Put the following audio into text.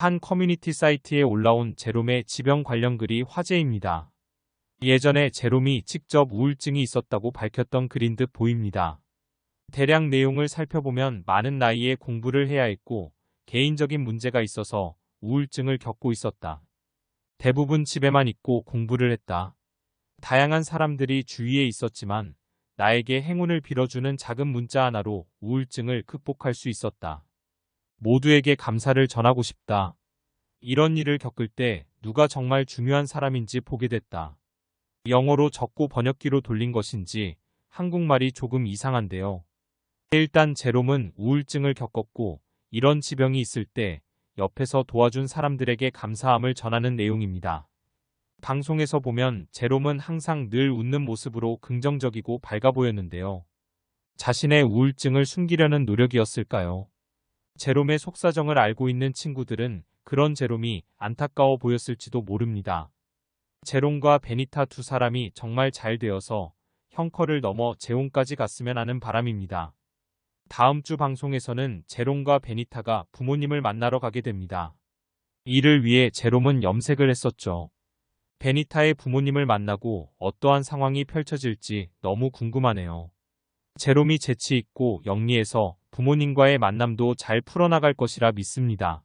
한 커뮤니티 사이트에 올라온 제롬의 지병 관련 글이 화제입니다. 예전에 제롬이 직접 우울증이 있었다고 밝혔던 글인 듯 보입니다. 대략 내용을 살펴보면 많은 나이에 공부를 해야 했고 개인적인 문제가 있어서 우울증을 겪고 있었다. 대부분 집에만 있고 공부를 했다. 다양한 사람들이 주위에 있었지만 나에게 행운을 빌어주는 작은 문자 하나로 우울증을 극복할 수 있었다. 모두에게 감사를 전하고 싶다. 이런 일을 겪을 때 누가 정말 중요한 사람인지 보게 됐다. 영어로 적고 번역기로 돌린 것인지 한국말이 조금 이상한데요. 일단 제롬은 우울증을 겪었고 이런 지병이 있을 때 옆에서 도와준 사람들에게 감사함을 전하는 내용입니다. 방송에서 보면 제롬은 항상 늘 웃는 모습으로 긍정적이고 밝아 보였는데요. 자신의 우울증을 숨기려는 노력이었을까요? 제롬의 속사정을 알고 있는 친구들은 그런 제롬이 안타까워 보였을지도 모릅니다. 제롬과 베니타 두 사람이 정말 잘 되어서 형커를 넘어 재혼까지 갔으면 하는 바람입니다. 다음 주 방송에서는 제롬과 베니타가 부모님을 만나러 가게 됩니다. 이를 위해 제롬은 염색을 했었죠. 베니타의 부모님을 만나고 어떠한 상황이 펼쳐질지 너무 궁금하네요. 제롬이 재치 있고 영리해서 부모님과의 만남도 잘 풀어나갈 것이라 믿습니다.